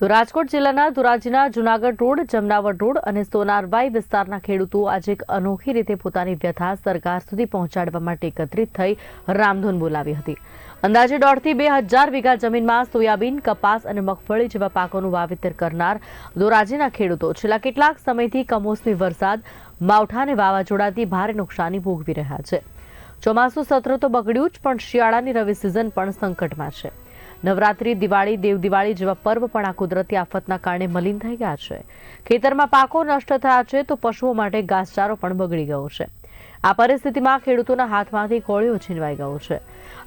તો રાજકોટ જિલ્લાના ધોરાજીના જુનાગઢ રોડ જમનાવર રોડ અને સોનારબાઈ વિસ્તારના ખેડૂતો આજે એક અનોખી રીતે પોતાની વ્યથા સરકાર સુધી પહોંચાડવા માટે એકત્રિત થઈ રામધૂન બોલાવી હતી. અંદાજે દોઢથી બે હજાર વીઘા જમીનમાં સોયાબીન, કપાસ અને મગફળી જેવા પાકોનું વાવેતર કરનાર ધોરાજીના ખેડૂતો છેલ્લા કેટલાક સમયથી કમોસમી વરસાદ માવઠા અને વાવાઝોડાથી ભારે નુકસાની ભોગવી રહ્યા છે. ચોમાસું સત્ર તો બગડ્યું જ, પણ શિયાળાની રવિ સિઝન પણ સંકટમાં છે. નવરાત્રી, દિવાળી, દેવ દિવાળી જેવા પર્વ પણ આ કુદરતી આફતના કારણે મલિન થઈ ગયા છે. ખેતરમાં પાકો નષ્ટ થયા છે તો પશુઓ માટે ઘાસચારો પણ બગડી ગયો છે. આ પરિસ્થિતિમાં ખેડૂતોના હાથમાંથી કોળીઓ છીનવાઈ ગયો છે.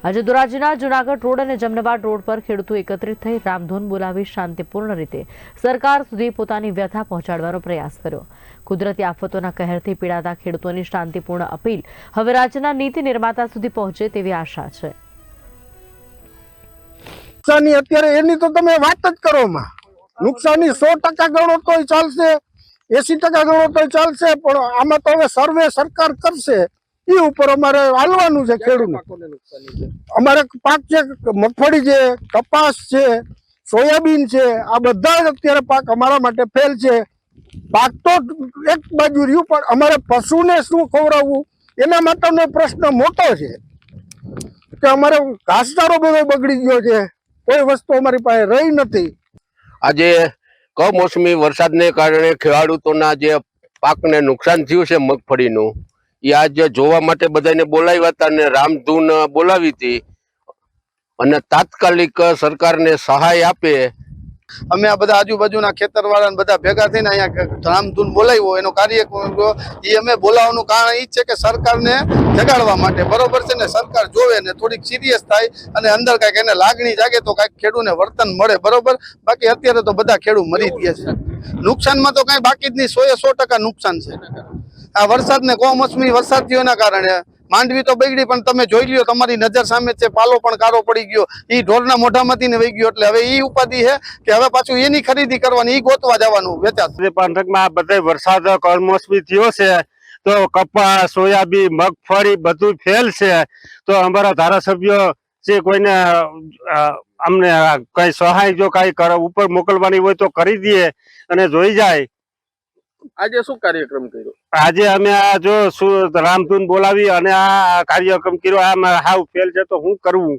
આજે ધોરાજીના જુનાગઢ રોડ અને જમનવાડ રોડ પર ખેડૂતો એકત્રિત થઈ રામધૂન બોલાવી શાંતિપૂર્ણ રીતે સરકાર સુધી પોતાની વ્યથા પહોંચાડવાનો પ્રયાસ કર્યો. કુદરતી આફતોના કહેરથી પીડાતા ખેડૂતોની શાંતિપૂર્ણ અપીલ હવે રાજ્યના નીતિ નિર્માતા સુધી પહોંચે તેવી આશા છે. નુકસાની અત્યારે એની તો તમે વાત જ કરો નુકસાની સો ટકા ગણો તોય ચાલશે, એસી ટકા ગણો તોય ચાલશે, પણ આમાં તો હવે સર્વે સરકાર કરશે, એ ઉપર અમારે હાલવાનું છે ખેડૂત અમારે પાક છે, મગફળી છે, કપાસ છે, સોયાબીન છે, આ બધા જ અત્યારે પાક અમારા માટે ફેલ છે. પાક તો એક બાજુ રહ્યું, પણ અમારે પશુને શું ખવડાવવું, એના માટેનો પ્રશ્ન મોટો છે. કે અમારે ઘાસચારો બધો બગડી ગયો છે. કોઈ વસ્તુ અમારી પાસે રહી નથી. આજે કમોસમી વરસાદને કારણે ખેડૂતોના જે પાકને નુકસાન થયું છે મગફળીનું, એ આજે જોવા માટે બધાને બોલાવ્યા હતા અને રામધૂન બોલાવી હતી. અને તાત્કાલિક સરકારને સહાય આપે અમે આ બધા આજુબાજુના ખેતર વાળા બધા ભેગા થઈને અહીંયા રામધૂન બોલાવ્યો. એનો કાર્યક્રમ એ અમે બોલાવવાનું કારણ એ છે કે સરકારને જગાડવા માટે બરોબર છે ને? સરકાર જોવે ને થોડીક સિરિયસ થાય અને અંદર કાંઈક એને લાગણી જાગે તો કાંઈક ખેડૂને વર્તન મળે, બરોબર? બાકી અત્યારે તો બધા ખેડૂત મરી ગયા છે. નુકસાનમાં તો કાંઈ બાકી જ નહીં. સો સો ટકા નુકસાન છે. આ વરસાદને કોમોસમી વરસાદ થયોના કારણે માંડવી તો બગડી, પણ તમે જોઈ લ્યો, તમારી નજર સામે છે, પાલો પણ કારો પડી ગયો. ઈ ઢોરના મોઢામાંથી ને વહી ગયો, એટલે હવે એ ઉપાધિ છે કે હવે પાછું એની ખરીદી કરવાની એ ગોતવા જવાનું વેચાત પંથકમાં બધે વરસાદ કમોસમી થયો છે, તો કપાસ, સોયાબીન, મગફળી બધું ફેલ છે, તો અમારા ધારાસભ્યો જે કોઈને અમને કઈ સહાય જો કઈ ઉપર મોકલવાની હોય તો કરી દઈએ અને જોઈ જાય. આજે શું કાર્યક્રમ કર્યો? આજે અમે આ જો રામધૂન બોલાવી અને આ કાર્યક્રમ કર્યો, આમાં હાવ ફેલ છે, તો હું કરવું?